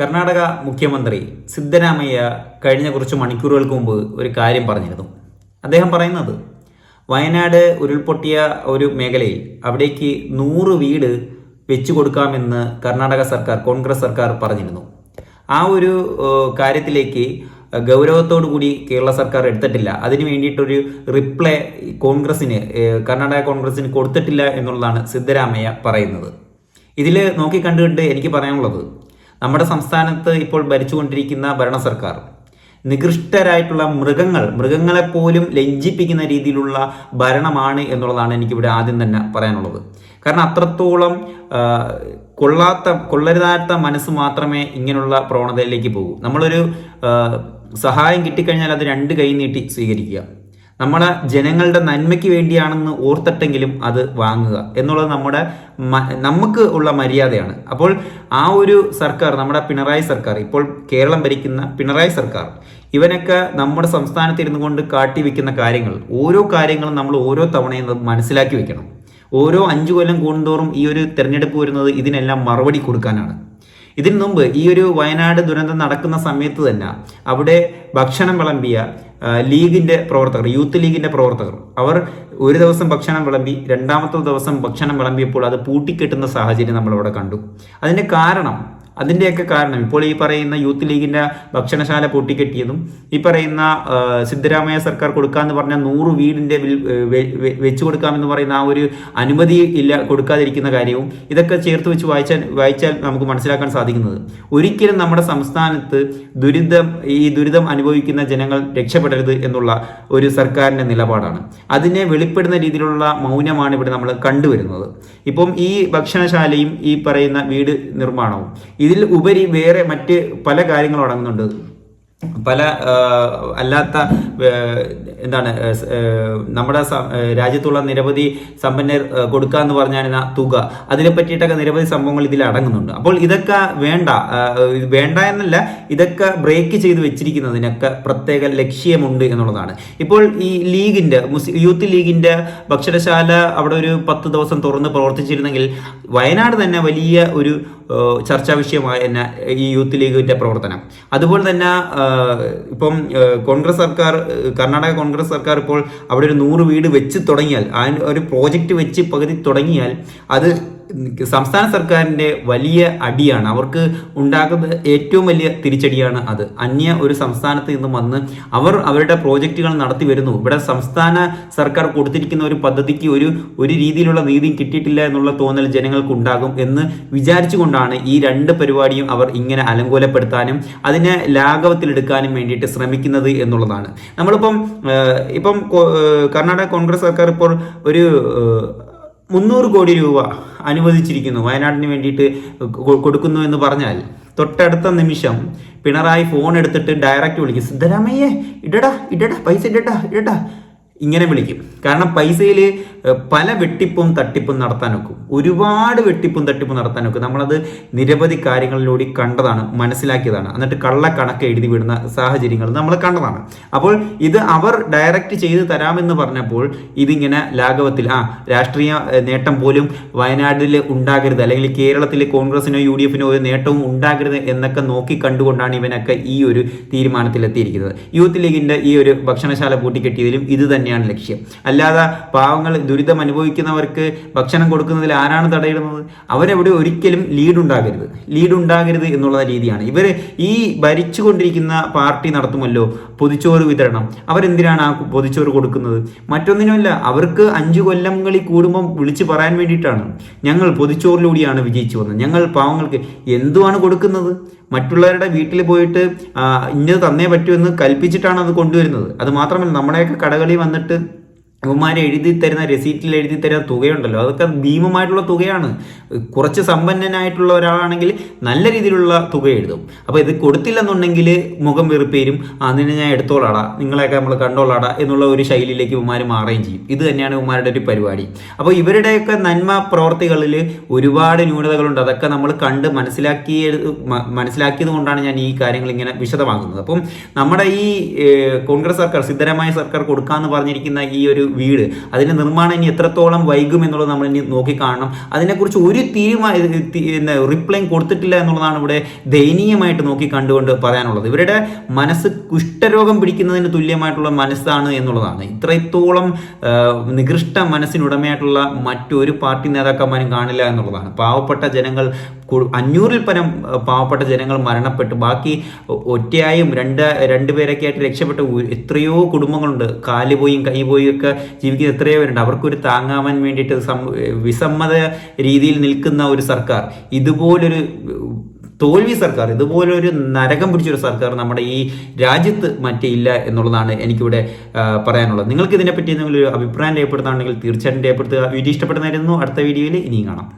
കർണാടക മുഖ്യമന്ത്രി സിദ്ധരാമയ്യ കഴിഞ്ഞ കുറച്ച് മണിക്കൂറുകൾക്ക് മുമ്പ് ഒരു കാര്യം പറഞ്ഞിരുന്നു. അദ്ദേഹം പറയുന്നത് വയനാട് ഉരുൾപൊട്ടിയ ഒരു മേഖലയിൽ അവിടേക്ക് നൂറ് വീട് വെച്ചു കൊടുക്കാമെന്ന് കർണാടക സർക്കാർ കോൺഗ്രസ് സർക്കാർ പറഞ്ഞിരുന്നു. ആ ഒരു കാര്യത്തിലേക്ക് ഗൗരവത്തോടു കൂടി കേരള സർക്കാർ എടുത്തിട്ടില്ല. അതിന് വേണ്ടിയിട്ടൊരു റിപ്ലൈ കോൺഗ്രസിന് കർണാടക കോൺഗ്രസിന് കൊടുത്തിട്ടില്ല എന്നുള്ളതാണ് സിദ്ധരാമയ്യ പറയുന്നത്. ഇതിൽ നോക്കി കണ്ടുകൊണ്ട് എനിക്ക് പറയാനുള്ളത് നമ്മുടെ സംസ്ഥാനത്ത് ഇപ്പോൾ ഭരിച്ചുകൊണ്ടിരിക്കുന്ന ഭരണ സർക്കാർ. നികൃഷ്ടരായിട്ടുള്ള മൃഗങ്ങൾ മൃഗങ്ങളെപ്പോലും ലജ്ജിപ്പിക്കുന്ന രീതിയിലുള്ള ഭരണമാണ് എന്നുള്ളതാണ് എനിക്കിവിടെ ആദ്യം തന്നെ പറയാനുള്ളത്. കാരണം അത്രത്തോളം കൊള്ളാത്ത കൊള്ളരുതാത്ത മനസ്സ് മാത്രമേ ഇങ്ങനെയുള്ള പ്രവണതയിലേക്ക് പോകൂ. നമ്മളൊരു സഹായം കിട്ടിക്കഴിഞ്ഞാൽ അത് രണ്ട് കൈ നീട്ടി സ്വീകരിക്കുക. നമ്മളെ ജനങ്ങളുടെ നന്മയ്ക്ക് വേണ്ടിയാണെന്ന് ഓർത്തിട്ടെങ്കിലും അത് വാങ്ങുക എന്നുള്ളത് നമ്മുടെ നമുക്ക് ഉള്ള മര്യാദയാണ്. അപ്പോൾ ആ ഒരു സർക്കാർ നമ്മുടെ പിണറായി സർക്കാർ ഇപ്പോൾ കേരളം ഭരിക്കുന്ന പിണറായി സർക്കാർ ഇവനൊക്കെ നമ്മുടെ സംസ്ഥാനത്ത് ഇരുന്നു കൊണ്ട് കാട്ടിവെക്കുന്ന കാര്യങ്ങൾ ഓരോ കാര്യങ്ങളും നമ്മൾ ഓരോ തവണയും മനസ്സിലാക്കി വെക്കണം. ഓരോ അഞ്ചു കൊല്ലം കൂടുന്തോറും ഈ ഒരു തെരഞ്ഞെടുപ്പ് വരുന്നത് ഇതിനെല്ലാം മറുപടി കൊടുക്കാനാണ്. ഇതിനു മുമ്പ് ഈ ഒരു വയനാട് ദുരന്തം നടക്കുന്ന സമയത്ത് തന്നെ അവിടെ ഭക്ഷണം വിളമ്പിയ ലീഗിന്റെ പ്രവർത്തകർ യൂത്ത് ലീഗിന്റെ പ്രവർത്തകർ. അവർ ഒരു ദിവസം ഭക്ഷണം വിളമ്പി രണ്ടാമത്തെ ദിവസം ഭക്ഷണം വിളമ്പിയപ്പോൾ അത് പൂട്ടിക്കെട്ടുന്ന സാഹചര്യം നമ്മൾ അവിടെ കണ്ടു. അതിന്റെ കാരണം അതിന്റെയൊക്കെ കാരണം. ഇപ്പോൾ ഈ പറയുന്ന യൂത്ത് ലീഗിന്റെ ഭക്ഷണശാല പൊട്ടിക്കെട്ടിയതും ഈ പറയുന്ന സിദ്ധരാമയ്യ സർക്കാർ കൊടുക്കാന്ന് പറഞ്ഞ നൂറ് വീടിന്റെ വെച്ചു കൊടുക്കാമെന്ന് പറയുന്ന ആ ഒരു അനുമതി ഇല്ല കൊടുക്കാതിരിക്കുന്ന കാര്യവും ഇതൊക്കെ ചേർത്ത് വെച്ച് വായിച്ചാൽ വായിച്ചാൽ നമുക്ക് മനസ്സിലാക്കാൻ സാധിക്കുന്നത്. ഒരിക്കലും നമ്മുടെ സംസ്ഥാനത്ത് ദുരിതം ഈ ദുരിതം അനുഭവിക്കുന്ന ജനങ്ങൾ രക്ഷപ്പെടരുത് എന്നുള്ള ഒരു സർക്കാരിന്റെ നിലപാടാണ്. അതിനെ വെളിപ്പെടുന്ന രീതിയിലുള്ള മൗനമാണ് ഇവിടെ നമ്മൾ കണ്ടുവരുന്നത്. ഇപ്പം ഈ ഭക്ഷണശാലയും ഈ പറയുന്ന വീട് നിർമ്മാണവും ഇതിൽ ഉപരി വേറെ മറ്റ് പല കാര്യങ്ങളും അടങ്ങുന്നുണ്ട്. പല അല്ലാത്ത എന്താണ് നമ്മുടെ രാജ്യത്തുള്ള നിരവധി സമ്പന്നർ കൊടുക്കുക എന്ന് പറഞ്ഞാൽ തുക. അതിനെ പറ്റിയിട്ടൊക്കെ നിരവധി സംഭവങ്ങൾ ഇതിൽ അടങ്ങുന്നുണ്ട്. അപ്പോൾ ഇതൊക്കെ വേണ്ട വേണ്ട എന്നല്ല ഇതൊക്കെ ബ്രേക്ക് ചെയ്ത് വെച്ചിരിക്കുന്നതിനൊക്കെ പ്രത്യേക ലക്ഷ്യമുണ്ട് എന്നുള്ളതാണ്. ഇപ്പോൾ ഈ ലീഗിന്റെ യൂത്ത് ലീഗിന്റെ ഭക്ഷണശാല അവിടെ ഒരു പത്ത് ദിവസം തുറന്ന് പ്രവർത്തിച്ചിരുന്നെങ്കിൽ വയനാട് തന്നെ വലിയ ഒരു ചർച്ചാ വിഷയമായ ഈ യൂത്ത് ലീഗിന്റെ പ്രവർത്തനം. അതുപോലെ തന്നെ ഇപ്പം കോൺഗ്രസ് സർക്കാർ കർണാടക കോൺഗ്രസ് സർക്കാർ ഇപ്പോൾ അവിടെ ഒരു നൂറ് വീട് വെച്ച് തുടങ്ങിയാൽ ആ ഒരു പ്രോജക്റ്റ് വെച്ച് പകുതി തുടങ്ങിയാൽ അത് സംസ്ഥാന സർക്കാരിന്റെ വലിയ അടിയാണ്. അവർക്ക് ഉണ്ടാകുന്ന ഏറ്റവും വലിയ തിരിച്ചടിയാണ് അത്. അന്യ ഒരു സംസ്ഥാനത്ത് നിന്നും വന്ന് അവർ അവരുടെ പ്രോജക്റ്റുകൾ നടത്തി വരുന്നു. ഇവിടെ സംസ്ഥാന സർക്കാർ കൊടുത്തിരിക്കുന്ന ഒരു പദ്ധതിക്ക് ഒരു ഒരു രീതിയിലുള്ള നീതി കിട്ടിയിട്ടില്ല എന്നുള്ള തോന്നൽ ജനങ്ങൾക്ക് ഉണ്ടാകും എന്ന് വിചാരിച്ചുകൊണ്ടാണ് ഈ രണ്ട് പരിപാടിയും അവർ ഇങ്ങനെ അലങ്കോലപ്പെടുത്താനും അതിനെ ലാഘവത്തിലെടുക്കാനും വേണ്ടിയിട്ട് ശ്രമിക്കുന്നത് എന്നുള്ളതാണ്. നമ്മളിപ്പം ഇപ്പം കർണാടക കോൺഗ്രസ് സർക്കാർ ഇപ്പോൾ ഒരു മുന്നൂറ് കോടി രൂപ അനുവദിച്ചിരിക്കുന്നു. വയനാടിന് വേണ്ടിയിട്ട് കൊടുക്കുന്നു എന്ന് പറഞ്ഞാൽ തൊട്ടടുത്ത നിമിഷം പിണറായി ഫോൺ എടുത്തിട്ട് ഡയറക്റ്റ് വിളിക്കും. സിദ്ധരാമയ്യേ ഇടടാ ഇടടാ പൈസ ഇടടാ ഇടടാ. ഇങ്ങനെ വിളിക്കും. കാരണം പൈസയിൽ പല വെട്ടിപ്പും തട്ടിപ്പും നടത്താൻ നോക്കും ഒരുപാട് വെട്ടിപ്പും തട്ടിപ്പും നടത്താൻ നോക്കും നമ്മളത് നിരവധി കാര്യങ്ങളിലൂടെ കണ്ടതാണ് മനസ്സിലാക്കിയതാണ്. എന്നിട്ട് കള്ളക്കണക്ക് എഴുതി വിടുന്ന സാഹചര്യങ്ങൾ നമ്മൾ കണ്ടതാണ്. അപ്പോൾ ഇത് അവർ ഡയറക്റ്റ് ചെയ്ത് തരാമെന്ന് പറഞ്ഞപ്പോൾ ഇതിങ്ങനെ ലാഘവത്തിൽ ആ രാഷ്ട്രീയ നേട്ടം പോലും വയനാട്ടിൽ ഉണ്ടാകരുത്. അല്ലെങ്കിൽ കേരളത്തിലെ കോൺഗ്രസിനോ യു ഡി എഫിനോ ഒരു നേട്ടവും ഉണ്ടാകരുത് എന്നൊക്കെ നോക്കി കണ്ടുകൊണ്ടാണ് ഇവനൊക്കെ ഈ ഒരു തീരുമാനത്തിലെത്തിയിരിക്കുന്നത്. യൂത്ത് ലീഗിന്റെ ഈ ഒരു ഭക്ഷണശാല പൂട്ടിക്കെട്ടിയതിലും ഇത് തന്നെയാണ് ലക്ഷ്യം. അല്ലാതെ പാവങ്ങൾ ദുരിതം അനുഭവിക്കുന്നവർക്ക് ഭക്ഷണം കൊടുക്കുന്നതിൽ ആരാണ് തടയിടുന്നത്? അവരെവിടെ ഒരിക്കലും ലീഡ് ഉണ്ടാകരുത്. ലീഡ് ഉണ്ടാകരുത് എന്നുള്ള രീതിയാണ്. ഇവർ ഈ ഭരിച്ചുകൊണ്ടിരിക്കുന്ന പാർട്ടി നടത്തുമല്ലോ? പൊതിച്ചോറ് വിതരണം. അവരെന്തിനാണ് ആ പൊതിച്ചോറ് കൊടുക്കുന്നത്? മറ്റൊന്നിനുമല്ല അവർക്ക് അഞ്ചു കൊല്ലങ്ങളിൽ കൂടുമ്പം വിളിച്ചു പറയാൻ വേണ്ടിയിട്ടാണ്. ഞങ്ങൾ പൊതിച്ചോറിലൂടെയാണ് വിജയിച്ചു വന്നത്. ഞങ്ങൾ പാവങ്ങൾക്ക് എന്തുമാണ് കൊടുക്കുന്നത്? മറ്റുള്ളവരുടെ വീട്ടിൽ പോയിട്ട് ഇന്നത് തന്നേ പറ്റുമെന്ന് കൽപ്പിച്ചിട്ടാണ് അത് കൊണ്ടുവരുന്നത്. അത് മാത്രമല്ല നമ്മുടെയൊക്കെ കടകളിൽ വന്നിട്ട് എന്നിട്ട് ഇവന്മാരെ എഴുതി തരുന്ന രസീറ്റിൽ എഴുതി തരുന്ന തുകയുണ്ടല്ലോ. അതൊക്കെ ഭീമമായിട്ടുള്ള തുകയാണ്. കുറച്ച് സമ്പന്നനായിട്ടുള്ള ഒരാളാണെങ്കിൽ നല്ല രീതിയിലുള്ള തുക എഴുതും. അപ്പോൾ ഇത് കൊടുത്തില്ലെന്നുണ്ടെങ്കിൽ മുഖം വെറുപ്പേരും അതിനെ ഞാൻ എടുത്തോളാടാ നിങ്ങളെയൊക്കെ നമ്മൾ കണ്ടോളാടാ എന്നുള്ള ഒരു ശൈലിയിലേക്ക് ഇവന്മാർ മാറുകയും ചെയ്യും. ഇത് തന്നെയാണ് ഇവന്മാരുടെ ഒരു പരിപാടി. അപ്പോൾ ഇവരുടെയൊക്കെ നന്മ പ്രവർത്തികളിൽ ഒരുപാട് ന്യൂനതകളുണ്ട്. അതൊക്കെ നമ്മൾ കണ്ട് മനസ്സിലാക്കി മനസ്സിലാക്കിയത് കൊണ്ടാണ് ഞാൻ ഈ കാര്യങ്ങൾ ഇങ്ങനെ വിശദമാക്കുന്നത്. അപ്പം നമ്മുടെ ഈ കോൺഗ്രസ് സർക്കാർ സിദ്ധരമായ സർക്കാർ കൊടുക്കാമെന്ന് പറഞ്ഞിരിക്കുന്ന ഈ ഒരു വീട്. അതിന്റെ നിർമ്മാണം ഇനി എത്രത്തോളം വൈകും എന്നുള്ളത് നമ്മൾ ഇനി നോക്കിക്കാണണം. അതിനെക്കുറിച്ച് ഒരു തീരുമാന റിപ്ലൈ കൊടുത്തിട്ടില്ല എന്നുള്ളതാണ് ഇവിടെ ദയനീയമായിട്ട് നോക്കി കണ്ടുകൊണ്ട് പറയാനുള്ളത്. ഇവരുടെ മനസ്സ് കുഷ്ഠരോഗം പിടിക്കുന്നതിന് തുല്യമായിട്ടുള്ള മനസ്സാണ് എന്നുള്ളതാണ്. ഇത്രത്തോളം നികൃഷ്ട മനസ്സിനുടമയായിട്ടുള്ള മറ്റൊരു പാർട്ടി നേതാക്കന്മാരും കാണില്ല എന്നുള്ളതാണ്. പാവപ്പെട്ട ജനങ്ങൾ അഞ്ഞൂറിൽ പരം പാവപ്പെട്ട ജനങ്ങൾ മരണപ്പെട്ടു. ബാക്കി ഒറ്റയായും രണ്ട് രണ്ടുപേരൊക്കെ ആയിട്ട് രക്ഷപ്പെട്ട. എത്രയോ കുടുംബങ്ങളുണ്ട്. കാലുപോയും കൈപോയും ഒക്കെ ജീവിക്കുന്ന എത്രയോ പേരുണ്ട്. അവർക്കൊരു താങ്ങാവാൻ വേണ്ടിയിട്ട് വിസമ്മത രീതിയിൽ നിൽക്കുന്ന ഒരു സർക്കാർ ഇതുപോലൊരു തോൽവി സർക്കാർ ഇതുപോലൊരു നരകം പിടിച്ചൊരു സർക്കാർ നമ്മുടെ ഈ രാജ്യത്ത് മറ്റേ ഇല്ല എന്നുള്ളതാണ് എനിക്കിവിടെ പറയാനുള്ളത്. നിങ്ങൾക്ക് ഇതിനെപ്പറ്റി എന്തെങ്കിലും ഒരു അഭിപ്രായം രേഖപ്പെടുത്തുകയാണെങ്കിൽ തീർച്ചയായിട്ടും രേഖപ്പെടുത്തുക. വീഡിയോ ഇഷ്ടപ്പെടുന്നതായിരുന്നു അടുത്ത വീഡിയോയിൽ ഇനിയും കാണാം.